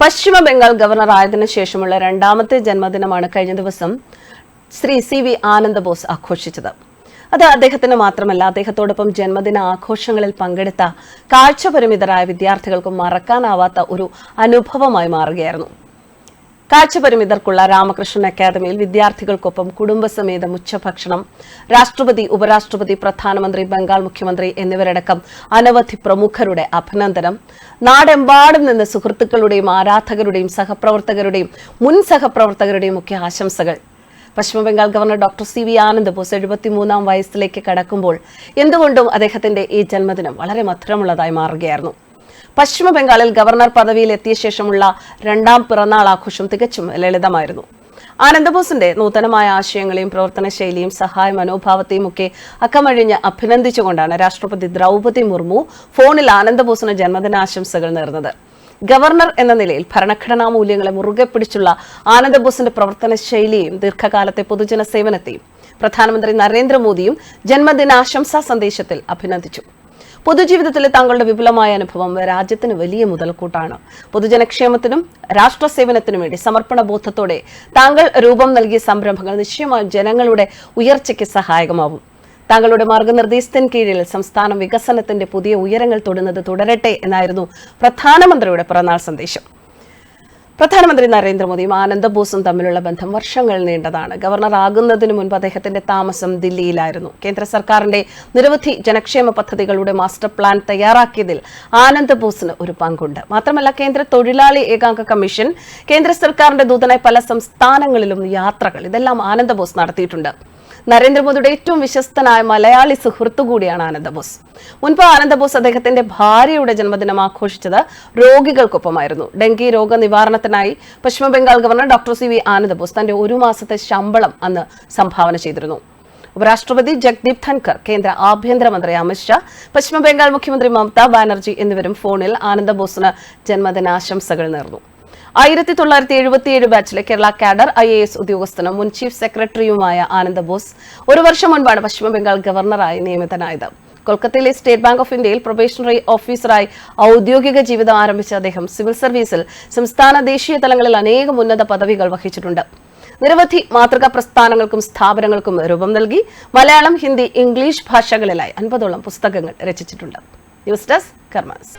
പശ്ചിമ Bengal governor ആയതിനു ശേഷമുള്ള രണ്ടാമത്തെ ജന്മദിനമാണ് കഴിഞ്ഞ ദിവസം ശ്രീ സി വി ആനന്ദബോസ് ആഘോഷിച്ചത്. അത് അദ്ദേഹത്തിന് മാത്രമല്ല അദ്ദേഹത്തോടൊപ്പം ജന്മദിന ആഘോഷങ്ങളിൽ പങ്കെടുത്ത കാഴ്ചപരിമിതരായ വിദ്യാർത്ഥികൾക്കും മറക്കാനാവാത്ത ഒരു അനുഭവമായി മാറുകയായിരുന്നു. കാഴ്ചപരിമിതർക്കുള്ള രാമകൃഷ്ണൻ അക്കാദമിയിൽ വിദ്യാർത്ഥികൾക്കൊപ്പം കുടുംബസമേതം ഉച്ചഭക്ഷണം. രാഷ്ട്രപതി ഉപരാഷ്ട്രപതി പ്രധാനമന്ത്രി ബംഗാൾ മുഖ്യമന്ത്രി എന്നിവരടക്കം അനവധി പ്രമുഖരുടെ അഭിനന്ദനം. നാടെമ്പാടും നിന്ന് സുഹൃത്തുക്കളുടെയും ആരാധകരുടെയും സഹപ്രവർത്തകരുടെയും മുൻ സഹപ്രവർത്തകരുടെയും ഒക്കെ ആശംസകൾ. Paschimbangal governor doctor C V Anand Bose എഴുപത്തിമൂന്നാം വയസ്സിലേക്ക് കടക്കുമ്പോൾ എന്തുകൊണ്ടും അദ്ദേഹത്തിന്റെ ഈ ജന്മദിനം വളരെ മധുരമുള്ളതായി മാറുകയായിരുന്നു. പശ്ചിമ ബംഗാളിൽ ഗവർണർ പദവിയിൽ എത്തിയ ശേഷമുള്ള രണ്ടാം പിറന്നാൾ ആഘോഷം തികച്ചും ലളിതമായിരുന്നു. ആനന്ദബോസിന്റെ നൂതനമായ ആശയങ്ങളെയും പ്രവർത്തന ശൈലിയും സഹായ മനോഭാവത്തെയും ഒക്കെ അക്കമഴിഞ്ഞ് അഭിനന്ദിച്ചുകൊണ്ടാണ് രാഷ്ട്രപതി ദ്രൗപതി മുർമു ഫോണിൽ ആനന്ദബോസിന് ജന്മദിനാശംസകൾ നേർന്നത്. ഗവർണർ എന്ന നിലയിൽ ഭരണഘടനാ മൂല്യങ്ങളെ മുറുകെ പിടിച്ചുള്ള ആനന്ദബോസിന്റെ പ്രവർത്തന ശൈലിയും ദീർഘകാലത്തെ പൊതുജന സേവനത്തെയും പ്രധാനമന്ത്രി നരേന്ദ്രമോദിയും ജന്മദിനാശംസാ സന്ദേശത്തിൽ അഭിനന്ദിച്ചു. പൊതുജീവിതത്തിലെ താങ്കളുടെ വിപുലമായ അനുഭവം രാജ്യത്തിന് വലിയ മുതൽക്കൂട്ടാണ്. പൊതുജനക്ഷേമത്തിനും രാഷ്ട്ര സേവനത്തിനും വേണ്ടി സമർപ്പണ ബോധത്തോടെ താങ്കൾ രൂപം നൽകിയ സംരംഭങ്ങൾ നിശ്ചയമായും ജനങ്ങളുടെ ഉയർച്ചയ്ക്ക് സഹായകമാവും. താങ്കളുടെ മാർഗനിർദ്ദേശത്തിന് കീഴിൽ സംസ്ഥാനം വികസനത്തിന്റെ പുതിയ ഉയരങ്ങൾ തൊടുന്നത് തുടരട്ടെ എന്നായിരുന്നു പ്രധാനമന്ത്രിയുടെ പിറന്നാൾ സന്ദേശം. പ്രധാനമന്ത്രി നരേന്ദ്രമോദിയും ആനന്ദ ബോസും തമ്മിലുള്ള ബന്ധം വർഷങ്ങൾ നീണ്ടതാണ്. ഗവർണർ ആകുന്നതിന് മുൻപ് അദ്ദേഹത്തിന്റെ താമസം ദില്ലിയിലായിരുന്നു. കേന്ദ്ര സർക്കാരിന്റെ നിരവധി ജനക്ഷേമ പദ്ധതികളുടെ മാസ്റ്റർ പ്ലാൻ തയ്യാറാക്കിയതിൽ ആനന്ദ ബോസിന് ഒരു പങ്കുണ്ട്. മാത്രമല്ല കേന്ദ്ര തൊഴിലാളി ഏകാംഗ കമ്മീഷൻ കേന്ദ്ര സർക്കാരിന്റെ ദൂതനായി പല സംസ്ഥാനങ്ങളിലും യാത്രകൾ ഇതെല്ലാം ആനന്ദ ബോസ് നടത്തിയിട്ടുണ്ട്. നരേന്ദ്രമോദിയുടെ ഏറ്റവും വിശ്വസ്തനായ മലയാളി സുഹൃത്തു കൂടിയാണ് ആനന്ദബോസ് മുൻപ് ആനന്ദബോസ് അദ്ദേഹത്തിന്റെ ഭാര്യയുടെ ജന്മദിനം ആഘോഷിച്ചത് രോഗികൾക്കൊപ്പമായിരുന്നു. ഡെങ്കി രോഗ നിവാരണത്തിനായി പശ്ചിമ Bengal governor doctor C V Anand Bose തന്റെ ഒരു മാസത്തെ ശമ്പളം അന്ന് സംഭാവന ചെയ്തിരുന്നു. ഉപരാഷ്ട്രപതി ജഗ്ദീപ് ധൻകർ കേന്ദ്ര ആഭ്യന്തരമന്ത്രി അമിത്ഷാ പശ്ചിമ ബംഗാൾ മുഖ്യമന്ത്രി മമതാ ബാനർജി എന്നിവരും ഫോണിൽ ആനന്ദബോസിന് ജന്മദിനാശംസകൾ നേർന്നു. ആയിരത്തി തൊള്ളായിരത്തി എഴുപത്തിയേഴ് ബാച്ചിലെ Kerala cadre I A S ഉദ്യോഗസ്ഥനും മുൻ ചീഫ് സെക്രട്ടറിയുമായ ആനന്ദ ബോസ് ഒരു വർഷം മുൻപാണ് പശ്ചിമ ബംഗാൾ ഗവർണറായി നിയമിതനായത്. കൊൽക്കത്തയിലെ സ്റ്റേറ്റ് ബാങ്ക് ഓഫ് ഇന്ത്യയിൽ പ്രൊബേഷണറി ഓഫീസറായി ഔദ്യോഗിക ജീവിതം ആരംഭിച്ച അദ്ദേഹം സിവിൽ സർവീസിൽ സംസ്ഥാന ദേശീയ തലങ്ങളിൽ അനേകം ഉന്നത പദവികൾ വഹിച്ചിട്ടുണ്ട്. നിരവധി മാതൃകാ പ്രസ്ഥാനങ്ങൾക്കും സ്ഥാപനങ്ങൾക്കും രൂപം നൽകി മലയാളം ഹിന്ദി ഇംഗ്ലീഷ് ഭാഷകളിലായി അൻപതോളം പുസ്തകങ്ങൾ രചിച്ചിട്ടുണ്ട്. News desk karmas